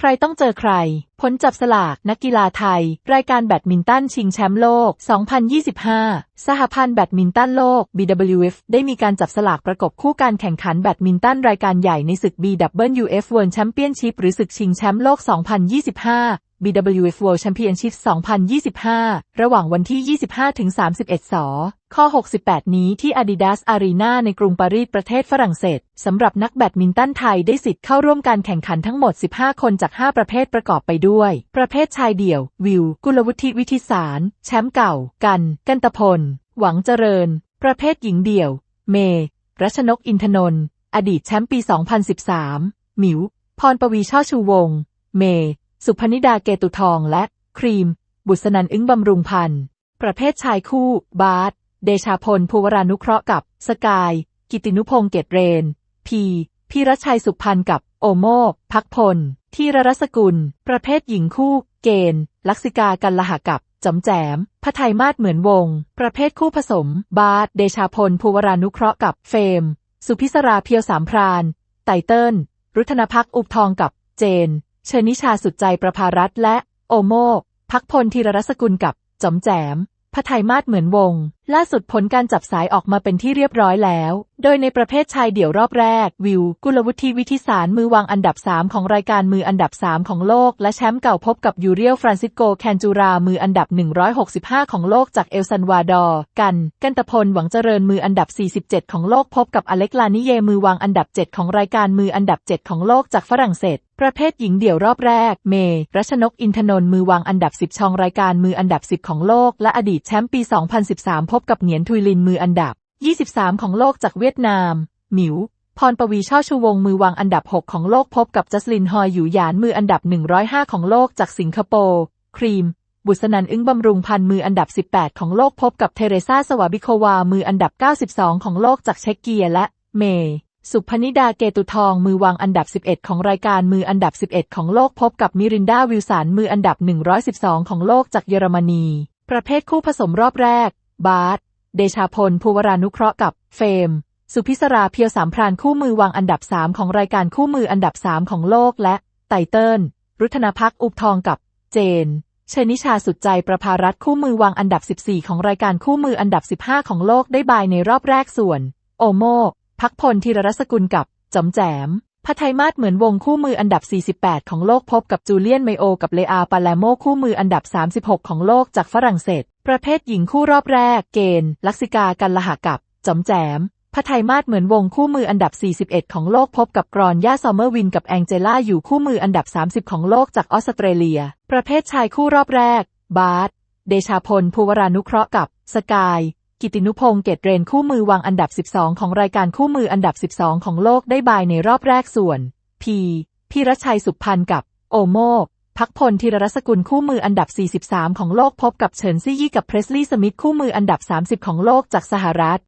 ใครต้องเจอใคร ผลจับสลากนักกีฬาไทย รายการแบดมินตันชิงแชมป์โลก 2025 สหพันธ์แบดมินตันโลก BWF ได้มีการจับสลากประกบคู่การแข่งขันแบดมินตันรายการใหญ่ในศึก BWF World Championship หรือศึกชิงแชมป์โลก 2025 BWF World Championship 2025 ระหว่างวันที่ 25-31 สข้อ 68 นี้ที่ Adidas Arena ในกรุงปารีสประเทศฝรั่งเศสสำหรับนักแบดมินตันไทยได้สิทธิ์เข้าร่วมการแข่งขันทั้งหมด 15 คนจาก 5 ประเภทประกอบไปด้วย ประเภทชายเดี่ยว วิว กุลวุฒิวิทิสาร แชมป์เก่า กัน กันตพล หวังเจริญ ประเภทหญิงเดี่ยว เม รัชนกอินทนนท์อดีตแชมป์ปี 2013 หมิว พรปวีช่อชูวงศ์เม สุพนิดาเกตุทองและ ครีม บุษนันอึ้งบำรุงพันธ์ประเภทชายคู่ บาสเดชาพลภูวรานุเคราะห์กับ สกาย กิตินุพงษ์เกตเรน พีพีรชัยสุพันธ์กับ โอโมพักพล ทีรรสกุล ประเภทหญิงคู่ เกณฑ์ ลักษิกากันละหกับจำแจมพไทยมาศเหมือนวง ประเภทคู่ผสม บาสเดชาพลภูวรานุเคราะห์กับเฟม สุพิศราเพียวสามพราน ไตเติ้ล รุธนพักอุบทองกับ เจน เชนิชาสุดใจประภารัตและ โอโมพักพลธีรรสกุลกับจอมแจมพไทยมาศเหมือนวง ล่าสุดผลการจับสายออกมาเป็นที่เรียบร้อยแล้ว โดยในประเภทชายเดี่ยวรอบแรก วิว กุลวุฒิวิทิสารมือวางอันดับ 3 ของรายการมืออันดับ 3 ของโลก และแชมป์เก่าพบกับยูเรียลฟรานซิสโกแคนจูรา มืออันดับ 165 ของโลกจากเอลซันวาดอร์กัน กันตพลหวังเจริญมืออันดับ 47 ของโลกพบกับอเล็กลานิเยมือวางอันดับ 7 ของรายการมืออันดับ 7 ของโลกจากฝรั่งเศสประเภทหญิงเดี่ยวรอบแรก เมย์รัชนกอินทนนท์มือวางอันดับ 10 ช่องรายการมืออันดับ 10 ของโลก และอดีตแชมป์ปี 2013 พบบกับเหงียนทุยลินมืออันดับ 23 ของโลกจากเวียดนาม หมิว พรปวีช่อชูวงมือวางอันดับ 6 ของโลกพบกับจัสลินฮอยอยู่หยานมืออันดับ 105 ของโลกจากสิงคโปร์ ครีม บุษนันอึ้งบำรุงพันมืออันดับ 18 ของโลกพบกับเทเรซาสวาบิโควา มืออันดับ 92 ของโลกจากเช็กเกียและ เมสุพนิดาเกตุทองมือวางอันดับ 11 ของรายการมืออันดับ 11 ของโลกพบกับมิรินดาวิลสันมืออันดับ 112 ของโลกจากเยอรมนี ประเภทคู่ผสมรอบแรก บาสเดชาพลภูวรานุเคราะห์กับ เฟม สุพิศราเพียวสามพรานคู่มือวางอันดับ3ของรายการคู่มืออันดับ3ของโลกและ ไตเติ้ลรุธนพักอุบทองกับ เจน เชนิชาสุดใจประภารัตคู่มือวางอันดับ 14 ของรายการคู่มืออันดับ 15 ของโลกได้บายในรอบแรกส่วน โอโม พักพลธีรรสกุลกับจอมแจม พไทยมาศเหมือนวงคู่มืออันดับ 48 ของโลกพบกับจูเลียนไมโอ กับเลอาปาลโมคู่มืออันดับ 36 ของโลกจากฝรั่งเศส ประเภทหญิงคู่รอบแรก เกณฑ์ลักษิกากันละหกับจอมแจมพไทยมาศเหมือนวงคู่มืออันดับ 41 ของโลกพบกับกรอนย่าซอมเมอร์วินกับแองเจล่าอยู่คู่มืออันดับ 30 ของโลกจากออสเตรเลีย ประเภทชายคู่รอบแรก บาสเดชาพลภูวรานุเคราะห์กับ สกาย กิตินุพงษ์เกตเรนคู่มือวางอันดับ 12 ของรายการคู่มืออันดับ 12 ของโลกได้บายในรอบแรกส่วน พีพีรชัยสุพันธ์กับ โอโมพักพลธีรรสกุลคู่มืออันดับ 43 ของโลกพบกับเฉินซี่ยี่กับเพรสลีย์สมิธคู่มืออันดับ 30 ของโลกจากสหรัฐ